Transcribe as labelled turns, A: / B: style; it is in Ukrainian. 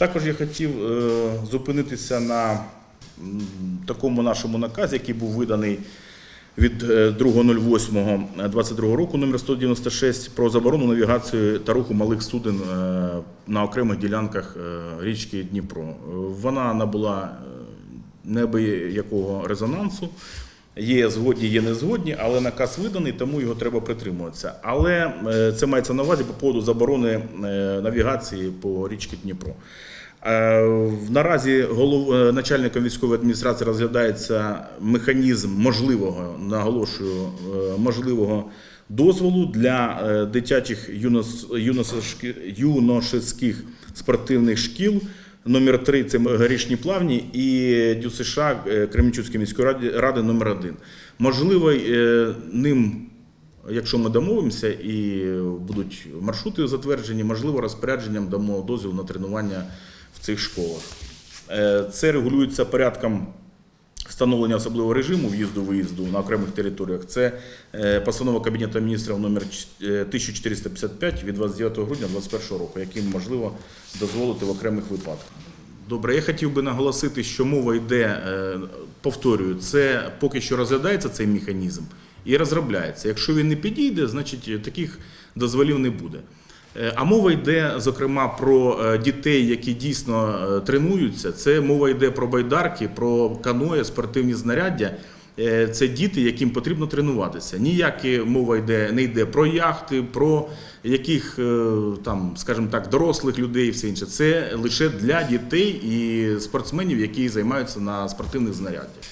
A: Також я хотів е, зупинитися на такому нашому наказі, який був виданий від е, 2.08.22 року номер 196 про заборону навігації та руху малих суден е, на окремих ділянках е, річки Дніпро. Е, Вона набула е, неабиякого резонансу. Є згодні, є незгодні, але наказ виданий, тому його треба притримуватися. Але е, це мається на увазі по поводу заборони е, навігації по річці Дніпро. Е, Наразі голов... начальником військової адміністрації розглядається механізм можливого, наголошую, можливого дозволу для дитячих юнос... юношеських спортивних шкіл. Номер 3 це горішні плавні і ДЮСШ США Кременчуцької міської ради, ради номер 1 Можливо, е, ним Якщо ми домовимося і будуть маршрути затверджені, можливо, розпорядженням дамо дозвіл на тренування в цих школах. Е, Це регулюється порядком встановлення особливого режиму в'їзду-виїзду на окремих територіях. Це е, постанова Кабінету міністрів номер ч- е, 1455 від 29 грудня 2021 року, яким можливо дозволити в окремих випадках. Добре, я хотів би наголосити, що мова йде, е, повторюю, це поки що розглядається цей механізм і розробляється. Якщо він не підійде, значить таких дозволів не буде. Е, А мова йде, зокрема, про е, дітей, які дійсно е, тренуються. Це мова йде про байдарки, про каное, спортивні знаряддя. Це діти, яким потрібно тренуватися. Ніякі мова йде, не йде про яхти, про яких там, скажімо так, дорослих людей і все інше. Це лише для дітей і спортсменів, які займаються на спортивних знаряддях.